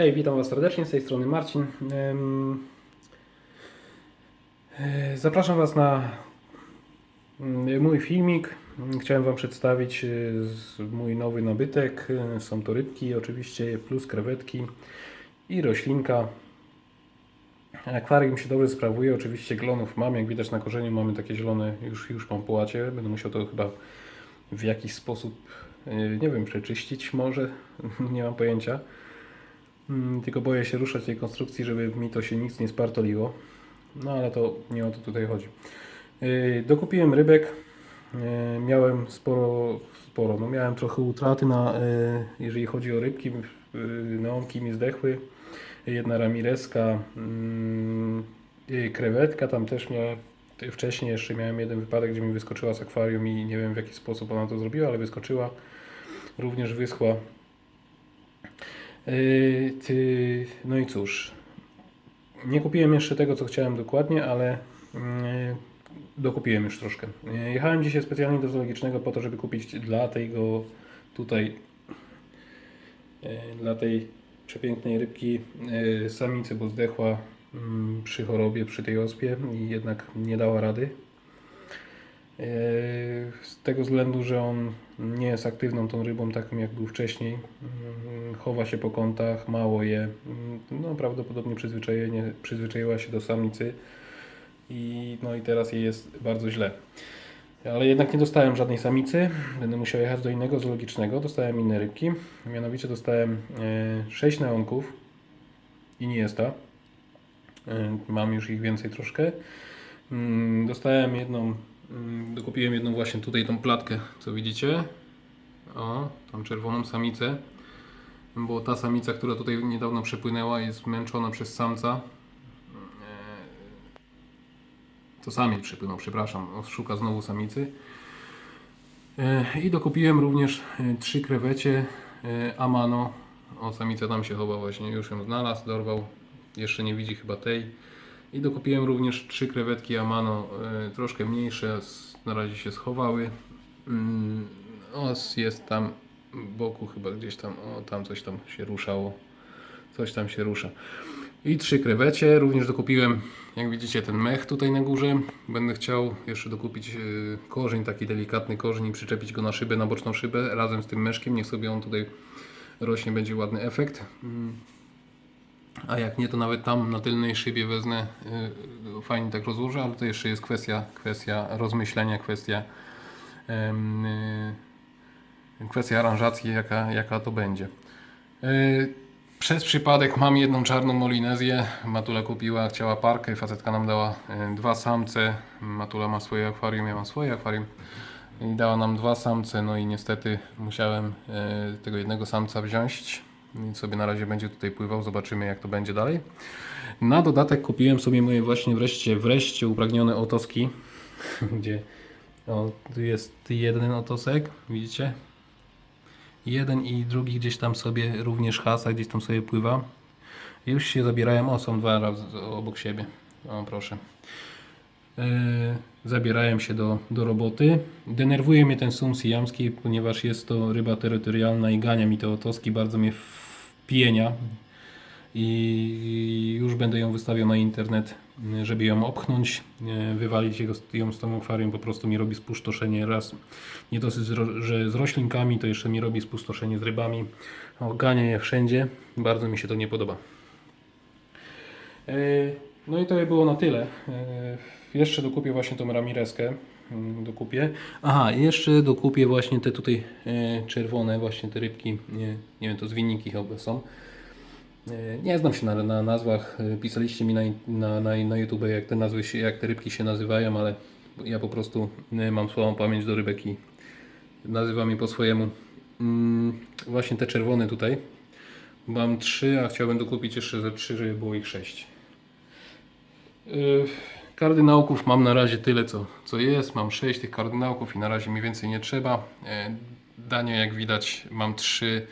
Hej, witam Was serdecznie, z tej strony Marcin. E, Zapraszam Was na mm, mój filmik. Chciałem Wam przedstawić e, mój nowy nabytek. E, Są to rybki oczywiście, plus krewetki i roślinka. Akwarium się dobrze sprawuje, oczywiście glonów mam, jak widać na korzeniu mamy takie zielone, już, już mam połacie. Będę musiał to chyba w jakiś sposób, nie wiem, przeczyścić może, nie mam pojęcia. Mm, Tylko boję się ruszać tej konstrukcji, żeby mi to się nic nie spartoliło. No ale to nie o to tutaj chodzi. Yy, Dokupiłem rybek. Yy, Miałem sporo, sporo. No miałem trochę utraty na, yy, jeżeli chodzi o rybki. Neonki mi zdechły. Jedna ramireska, mm, krewetka tam też miałem. Wcześniej jeszcze miałem jeden wypadek, gdzie mi wyskoczyła z akwarium i nie wiem w jaki sposób ona to zrobiła, ale wyskoczyła. Również wyschła. Yy, ty, no i cóż, nie kupiłem jeszcze tego, co chciałem dokładnie, ale yy, dokupiłem już troszkę. Yy, Jechałem dzisiaj specjalnie do zoologicznego po to, żeby kupić dla tego tutaj, yy, dla tej przepięknej rybki yy, samicę, bo zdechła mm, przy chorobie, przy tej ospie i jednak nie dała rady. Yy, Z tego względu, że on nie jest aktywną tą rybą taką jak był wcześniej. Mm, Chowa się po kątach, mało je. Mm, No prawdopodobnie przyzwyczajenie, przyzwyczaiła się do samicy i no i teraz jej jest bardzo źle. Ale jednak nie dostałem żadnej samicy. Będę musiał jechać do innego zoologicznego. Dostałem inne rybki. Mianowicie dostałem 6 neonków i nie jest ta. Mam już ich więcej troszkę. Mm, Dostałem jedną, dokupiłem jedną właśnie tutaj tą platkę, co widzicie. O, tam czerwoną samicę. Bo ta samica, która tutaj niedawno przepłynęła, jest zmęczona przez samca. E, To samiec przypłynął, przepraszam. Szuka znowu samicy. E, I dokupiłem również e, trzy krewecie Amano. O, samica tam się chowa właśnie, już ją znalazł, dorwał. Jeszcze nie widzi chyba tej. I dokupiłem również trzy krewetki Amano, e, troszkę mniejsze, na razie się schowały. Mm, Os jest tam boku chyba gdzieś tam, o tam coś tam się ruszało. Coś tam się rusza. I trzy krewecie, również dokupiłem, jak widzicie, ten mech tutaj na górze. Będę chciał jeszcze dokupić e, korzeń, taki delikatny korzeń i przyczepić go na szybę, na boczną szybę razem z tym meszkiem. Niech sobie on tutaj rośnie, będzie ładny efekt. A jak nie, to nawet tam na tylnej szybie wezmę, yy, fajnie tak rozłożę, ale to jeszcze jest kwestia, kwestia rozmyślenia, kwestia, yy, kwestia aranżacji, jaka, jaka to będzie. Yy, przez przypadek mam jedną czarną molinezję. Matula kupiła, chciała parkę, facetka nam dała yy, dwa samce. Matula ma swoje akwarium, ja mam swoje akwarium. I dała nam dwa samce, no i niestety musiałem yy, tego jednego samca wziąć. I sobie na razie będzie tutaj pływał, zobaczymy jak to będzie dalej. Na dodatek kupiłem sobie moje właśnie wreszcie, wreszcie upragnione otoski, gdzie o, tu jest jeden otosek, widzicie? Jeden i drugi gdzieś tam sobie również hasa, gdzieś tam sobie pływa. Już się zabierają, o są dwa razy obok siebie, o proszę. Yy, zabierałem się do, do roboty. Denerwuje mnie ten sum siamski, ponieważ jest to ryba terytorialna i gania mi te otoski, bardzo mnie wpienia. I już będę ją wystawiał na internet, żeby ją opchnąć, yy, wywalić ją z tą akwarium, po prostu mi robi spustoszenie raz. Nie dosyć, że z roślinkami, to jeszcze mi robi spustoszenie z rybami. Gania je wszędzie, bardzo mi się to nie podoba. E, No i to by było na tyle. Jeszcze dokupię właśnie tą ramireskę. Mm, Dokupię. Aha, jeszcze dokupię właśnie te tutaj e, czerwone, właśnie te rybki. Nie, nie wiem, to zwiniki chyba są. E, Nie znam się na, na nazwach. E, Pisaliście mi na, na, na, na YouTube, jak te nazwy się, jak te rybki się nazywają, ale ja po prostu mam słabą pamięć do rybek i nazywam je po swojemu. Mm, Właśnie te czerwone tutaj. Mam trzy, a chciałbym dokupić jeszcze ze trzy, żeby było ich sześć. Kardynałków mam na razie tyle, co, co jest. Mam 6 tych kardynałków i na razie mi więcej nie trzeba. E, Danie, jak widać, mam 3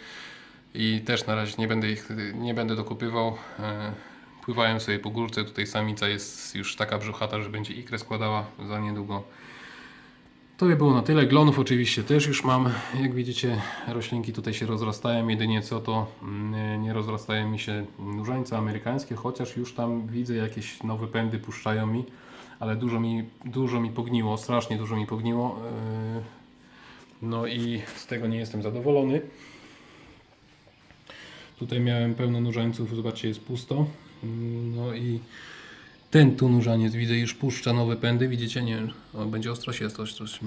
i też na razie nie będę ich nie będę dokupywał. E, Pływają sobie po górce. Tutaj samica jest już taka brzuchata, że będzie ikrę składała za niedługo. To by było na tyle. Glonów oczywiście też już mam. Jak widzicie, roślinki tutaj się rozrastają. Jedynie co to mm, nie- rozrastają mi się różańce amerykańskie, chociaż już tam widzę jakieś nowe pędy puszczają mi, ale dużo mi, dużo mi pogniło, strasznie dużo mi pogniło. Yy, No i z tego nie jestem zadowolony. Tutaj miałem pełno nurzańców, zobaczcie, jest pusto. Mm, No i ten tu nurzaniec widzę już puszcza nowe pędy, widzicie? Nie o, będzie ostrość, jest ostrość.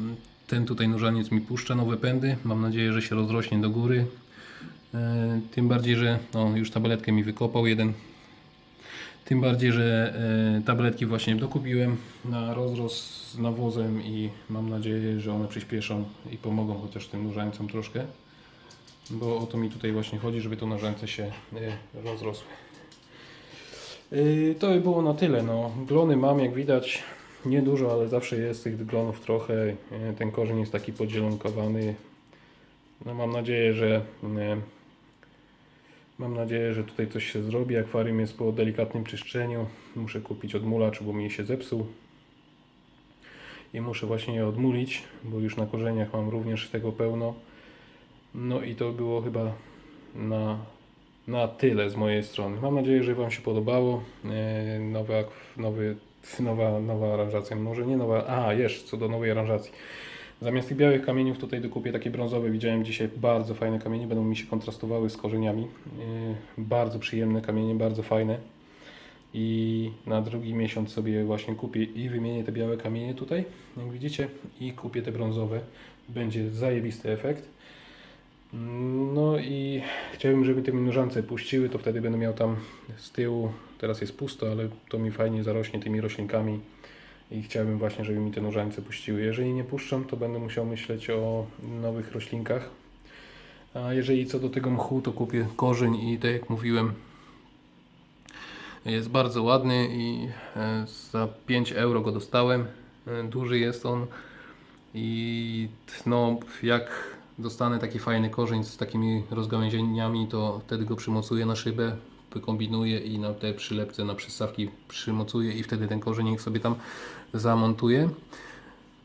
Ten tutaj nurzaniec mi puszcza nowe pędy. Mam nadzieję, że się rozrośnie do góry. E, tym bardziej, że no, już tabletkę mi wykopał jeden. Tym bardziej, że e, tabletki właśnie dokupiłem na rozrost z nawozem i mam nadzieję, że one przyspieszą i pomogą chociaż tym nurzańcom troszkę. Bo o to mi tutaj właśnie chodzi, żeby to narzędzie się e, rozrosły. Yy, To by było na tyle. No. Glony mam, jak widać, niedużo, ale zawsze jest tych glonów trochę. Yy, Ten korzeń jest taki podzielonkowany. No, mam nadzieję, że yy, mam nadzieję, że tutaj coś się zrobi. Akwarium jest po delikatnym czyszczeniu. Muszę kupić odmulacz, bo mi się zepsuł. I muszę właśnie je odmulić, bo już na korzeniach mam również tego pełno. No i to było chyba na na tyle z mojej strony. Mam nadzieję, że Wam się podobało. E, Nowy, ak- nowy, nowa, nowa aranżacja, może nie nowa, a jeszcze co do nowej aranżacji. Zamiast tych białych kamieniów tutaj dokupię takie brązowe. Widziałem dzisiaj bardzo fajne kamienie, będą mi się kontrastowały z korzeniami. E, Bardzo przyjemne kamienie, bardzo fajne. I na drugi miesiąc sobie właśnie kupię i wymienię te białe kamienie tutaj, jak widzicie, i kupię te brązowe. Będzie zajebisty efekt. No i chciałbym, żeby te nóżance puściły, to wtedy będę miał tam z tyłu, teraz jest pusto, ale to mi fajnie zarośnie tymi roślinkami i chciałbym właśnie, żeby mi te nóżańce puściły. Jeżeli nie puszczą, to będę musiał myśleć o nowych roślinkach. A jeżeli co do tego mchu, to kupię korzeń i tak jak mówiłem, jest bardzo ładny i e, za 5 euro go dostałem. E, Duży jest on i no jak dostanę taki fajny korzeń z takimi rozgałęzieniami, to wtedy go przymocuję na szybę, wykombinuję i na te przylepce, na przystawki przymocuję i wtedy ten korzeń sobie tam zamontuję.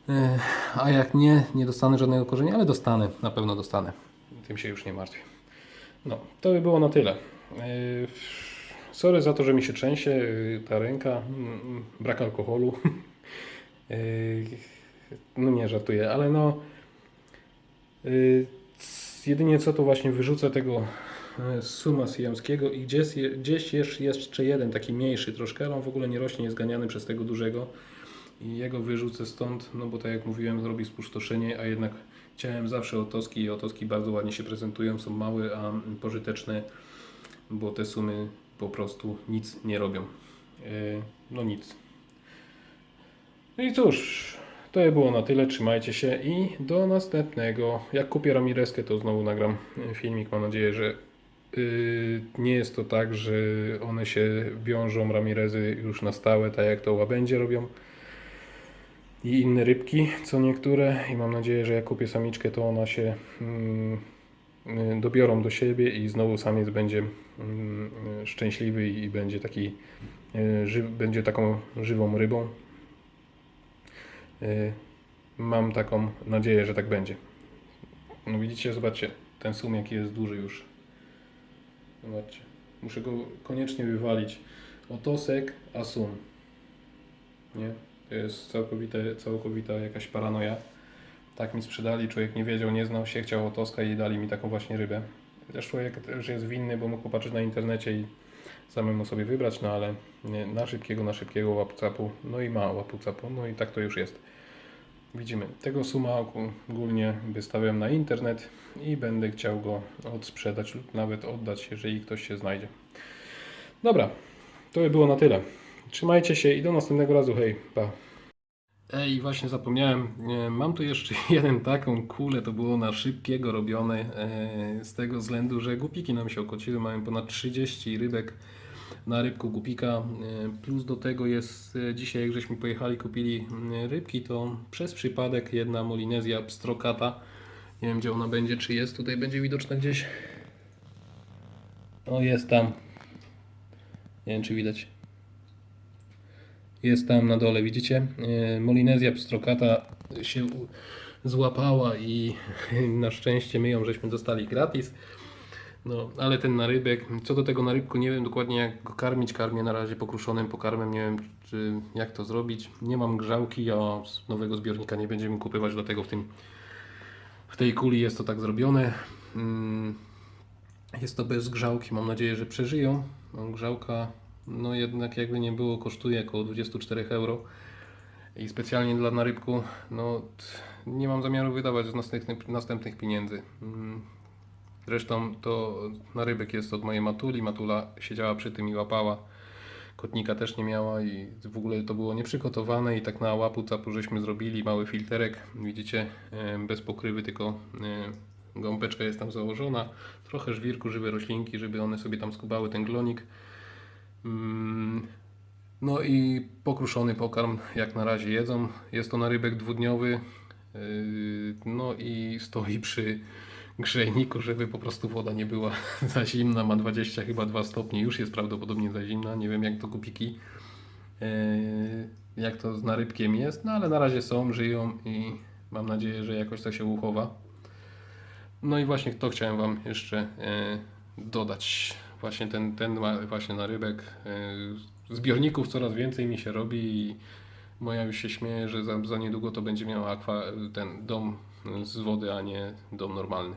E, A jak nie, nie dostanę żadnego korzenia, ale dostanę, na pewno dostanę. Tym się już nie martwię. No, to by było na tyle. E, Sorry za to, że mi się trzęsie e, ta ręka, brak alkoholu. No nie żartuję, ale no jedynie co to właśnie wyrzucę tego e, suma syjamskiego i gdzieś, gdzieś jest jeszcze jeden taki mniejszy troszkę, ale on w ogóle nie rośnie, jest ganiany przez tego dużego i jego wyrzucę stąd, no bo tak jak mówiłem zrobi spustoszenie, a jednak chciałem zawsze otoski i otoski bardzo ładnie się prezentują, są małe, a pożyteczne, bo te sumy po prostu nic nie robią. E, No nic. No i cóż, to by było na tyle. Trzymajcie się i do następnego. Jak kupię Ramirezkę, to znowu nagram filmik. Mam nadzieję, że yy, nie jest to tak, że one się wiążą, Ramirezy już na stałe, tak jak to łabędzie robią. I inne rybki, co niektóre. I mam nadzieję, że jak kupię samiczkę, to ona się mm, y, dobiorą do siebie i znowu samiec będzie mm, y, szczęśliwy i będzie taki y, będzie taką żywą rybą. Y, Mam taką nadzieję, że tak będzie. No widzicie, zobaczcie, ten sum jaki jest duży już. Zobaczcie. Muszę go koniecznie wywalić. Otosek, a sum. Nie? To jest całkowite, całkowita jakaś paranoja. Tak mi sprzedali, człowiek nie wiedział, nie znał się, chciał otoska i dali mi taką właśnie rybę. Też człowiek też jest winny, bo mógł popatrzeć na internecie i samemu sobie wybrać, no ale na szybkiego, na szybkiego łapu-capu, no i ma łapu-capu, no i tak to już jest. Widzimy, tego suma ogólnie wystawiam na internet i będę chciał go odsprzedać lub nawet oddać, jeżeli ktoś się znajdzie. Dobra, to by było na tyle. Trzymajcie się i do następnego razu, hej, pa. Ej, właśnie zapomniałem, e, mam tu jeszcze jeden taką kulę, to było na szybkiego robione, e, z tego względu, że głupiki nam się okociły, mamy ponad 30 rybek na rybku głupika, e, plus do tego jest, dzisiaj jak żeśmy pojechali, kupili rybki, to przez przypadek jedna Molinezja pstrokata, nie wiem gdzie ona będzie, czy jest, tutaj będzie widoczna gdzieś, o jest tam, nie wiem czy widać, jest tam na dole, widzicie? E, Molinezja pstrokata się złapała i na szczęście my ją żeśmy dostali gratis. No, ale ten narybek, co do tego narybku, nie wiem dokładnie jak go karmić. Karmię na razie pokruszonym pokarmem, nie wiem czy, jak to zrobić. Nie mam grzałki, a z nowego zbiornika nie będziemy kupywać, dlatego w tym w tej kuli jest to tak zrobione. Mm, Jest to bez grzałki, mam nadzieję, że przeżyją. No, Grzałka, no jednak jakby nie było, kosztuje około 24 euro. I specjalnie dla narybku, no nie mam zamiaru wydawać z następnych, następnych pieniędzy. Mm, Zresztą to narybek jest od mojej matuli. Matula siedziała przy tym i łapała. Kotnika też nie miała i w ogóle to było nieprzygotowane i tak na łapu capu żeśmy zrobili mały filterek. Widzicie, e, bez pokrywy, tylko e, gąbeczka jest tam założona. Trochę żwirku, żywe roślinki, żeby one sobie tam skubały ten glonik. Mm, No i pokruszony pokarm jak na razie jedzą. Jest to narybek dwudniowy. Yy, No i stoi przy grzejniku, żeby po prostu woda nie była za zimna. Ma 20 chyba 2 stopnie. Już jest prawdopodobnie za zimna. Nie wiem jak to kupiki. yy, Jak to z narybkiem jest. No ale na razie są, żyją i mam nadzieję, że jakoś to się uchowa. No i właśnie to chciałem Wam jeszcze e, dodać. Właśnie ten, ten właśnie narybek. E, zbiorników coraz więcej mi się robi i moja już się śmieje, że za, za niedługo to będzie miał akwa, ten dom z wody, a nie dom normalny.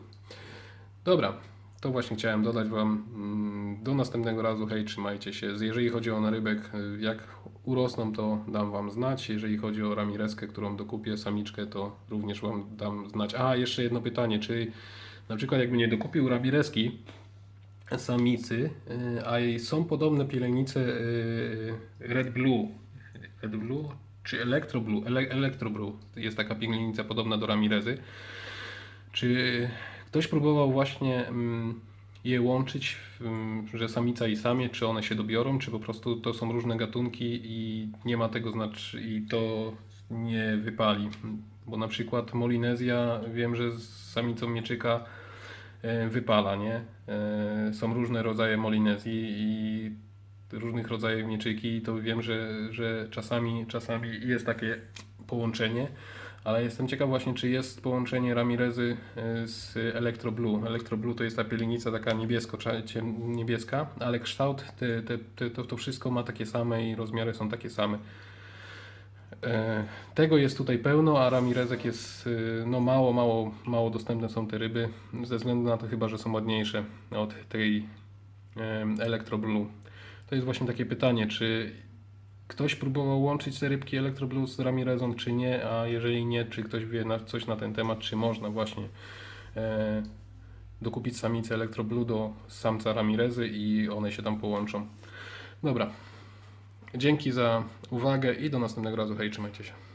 Dobra, to właśnie chciałem dodać Wam. Mm, Do następnego razu, hej, trzymajcie się. Jeżeli chodzi o narybek, y, jak urosną, to dam Wam znać. Jeżeli chodzi o ramirezkę, którą dokupię, samiczkę, to również Wam dam znać. A, jeszcze jedno pytanie, czy na przykład jakby nie dokupił ramirezki samicy, y, a są podobne pielenice y, Red Blue, Red Blue? Czy Electro Blue, Ele, Electro Blue, jest taka pielęgnica podobna do ramirezy, czy ktoś próbował właśnie mm, je łączyć, mm, że samica i samiec, czy one się dobiorą, czy po prostu to są różne gatunki i nie ma tego znaczy i to nie wypali? Bo na przykład Molinezja wiem, że z samicą mieczyka e, wypala, nie? E, Są różne rodzaje Molinezji i różnych rodzajów mieczyki to wiem, że, że czasami, czasami jest takie połączenie, ale jestem ciekaw właśnie, czy jest połączenie Ramirezy e, z Electro Blue. Electro Blue to jest ta pielęgnica taka niebiesko, niebieska, ale kształt, te, te, te, to, to wszystko ma takie same i rozmiary są takie same. E, Tego jest tutaj pełno, a ramirezek jest e, no mało, mało, mało dostępne są te ryby, ze względu na to chyba, że są ładniejsze od tej em, Electro Blue. To jest właśnie takie pytanie, czy ktoś próbował łączyć te rybki Electro Blue z ramirezą, czy nie, a jeżeli nie, czy ktoś wie coś na ten temat, czy można właśnie e, dokupić samicę Electro Blue do samca ramirezy i one się tam połączą. Dobra, Dzięki za uwagę i do następnego razu. Hej, trzymajcie się.